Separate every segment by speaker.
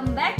Speaker 1: welcome back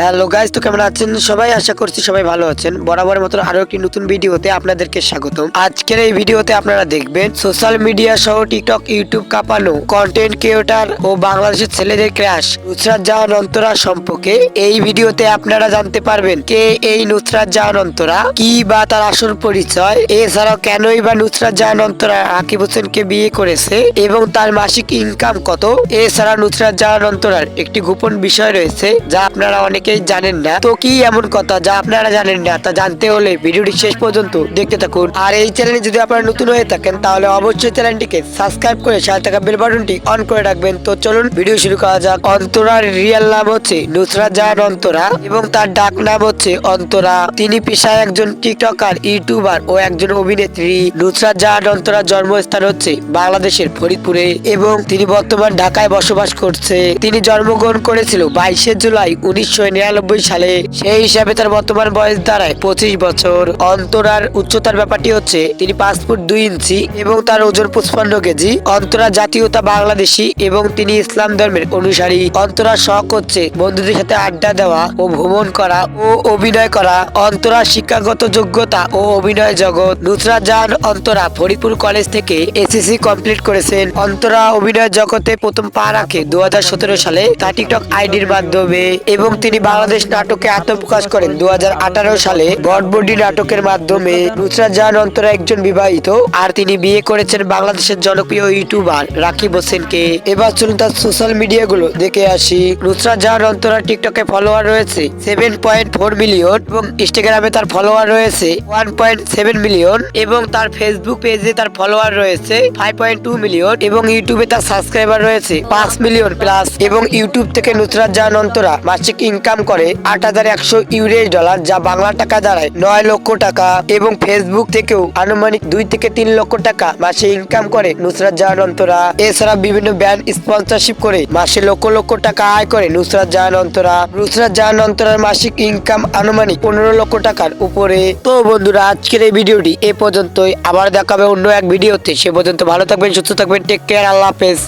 Speaker 2: hello guys তো কেমন আছেন সবাই? আশা করছি সবাই ভালো আছেন। বরাবরের মতো আরও একটি নতুন ভিডিওতে আপনাদেরকে স্বাগতম। আজকের এই ভিডিওতে আপনারা দেখবেন সোশ্যাল মিডিয়া সহ টিকটক ইউটিউব কাঁপানো কন্টেন্ট ক্রিয়েটার ও বাংলাদেশের ছেলেদের ক্রাশ নুসরাত জাহান অন্তরা সম্পর্কে এই ভিডিওতে আপনারা জানতে পারবেন কে এই নুসরাত জাহান অন্তরা, কি বা তার আসল পরিচয়, এছাড়াও কেনই বা নুসরাত জাহান অন্তরা আকিব হোসেনকে বিয়ে করেছে এবং তার মাসিক ইনকাম কত, এছাড়া নুসরাত জাহান অন্তরার একটি গোপন বিষয় রয়েছে যা আপনারা অনেকেই জানেন না? তো কি এমন কথা যা আপনারা জানেন না? তা জানতে হলে ভিডিওটি শেষ পর্যন্ত দেখতে থাকুন। আর এই চ্যানেলে যদি আপনারা নতুন হয়ে থাকেন, তাহলে অবশ্যই চ্যানেলটিকে সাবস্ক্রাইব করে সাথে থাকা বেল বাটনটি অন করে রাখবেন। তো চলুন ভিডিও শুরু করা যাক। অন্তরার রিয়েল নাম হচ্ছে নুসরাত জাহান অন্তরা এবং তার ডাক নাম হচ্ছে অন্তরা। তিনি পেশায় একজন টিকটকার, ইউটিউবার ও একজন অভিনেত্রী। নুসরাত জাহান অন্তরার জন্মস্থান হচ্ছে বাংলাদেশের ফরিদপুরে এবং তিনি বর্তমান ঢাকায় বসবাস করছে। তিনি জন্মগ্রহণ করেছিল বাইশে জুলাই উনিশশো নিরানব্বই সালে সেই হিসাবে তার বর্তমান বয়স দাঁড়ায় পঁচিশ বছর। অন্তরার উচ্চতার ব্যাপারটি হচ্ছে, তিনি পাঁচ ফুট দুই ইঞ্চি এবং তার ওজন পঁচপান্ন কেজি। অন্তরা জাতীয়তা বাংলাদেশী এবং তিনি ইসলাম ধর্মের অনুসারী। অন্তরা শখ হচ্ছে বন্ধুদের সাথে আড্ডা দেওয়া ও ভ্রমণ করা ও অভিনয় করা। অন্তরা শিক্ষাগত যোগ্যতা ও অভিনয় জগৎ। নুসরা জাহান অন্তরা ফরিদপুর কলেজ থেকে এসএসসি কমপ্লিট করেছেন। অন্তরা অভিনয় জগতে প্রথম পা রাখে দু হাজার সতেরো সালে তার টিকটক আইডির মাধ্যমে এবং তিনি বাংলাদেশ নাটকে আত্মপ্রকাশ করেন। দু হাজার আঠারো সালে বটবডি নাটকের মাধ্যমে নুসরাত জাহান অন্তরা একজন বিবাহিত, আর তিনি বিয়ে করেছেন বাংলাদেশের জনপ্রিয় ইউটিউবার রাকিব হোসেনকে। এবার চলুন তার সোশ্যাল মিডিয়া গুলো দেখে আসি। নুসরাত জাহান অন্তরা টিকটকে ফলোয়ার রয়েছে সেভেন পয়েন্ট ফোর মিলিয়ন এবং ইনস্টাগ্রামে তার ফলোয়ার রয়েছে ওয়ান পয়েন্ট সেভেন মিলিয়ন এবং তার ফেসবুক পেজে তার ফলোয়ার রয়েছে ফাইভ পয়েন্ট টু মিলিয়ন এবং ইউটিউবে তার সাবস্ক্রাইবার রয়েছে পাঁচ মিলিয়ন প্লাস এবং ইউটিউব থেকে নুসরাত জাহান অন্তরা মাসিক ইনকাম করে আট হাজার একশো ইউএস ডলার, যা বাংলা টাকা দাঁড়ায় নয় লক্ষ টাকা এবং ফেসবুক থেকেও আনুমানিক দুই থেকে তিন লক্ষ টাকা মাসে ইনকাম করে নুসরাত জাহান অন্তরা। এছাড়া বিভিন্ন ব্যান্ড স্পন্সরশিপ করে মাসে লক্ষ লক্ষ টাকা আয় করে নুসরাত জাহান অন্তরা। নুসরাত জাহান অন্তরার মাসিক ইনকাম আনুমানিক পনেরো লক্ষ টাকার উপরে। তো বন্ধুরা, আজকের এই ভিডিওটি এ পর্যন্তই। আবার দেখাবে অন্য এক ভিডিওতে। সে পর্যন্ত ভালো থাকবেন, সুস্থ থাকবেন টেক কেয়ার আল্লাহ হাফেজ।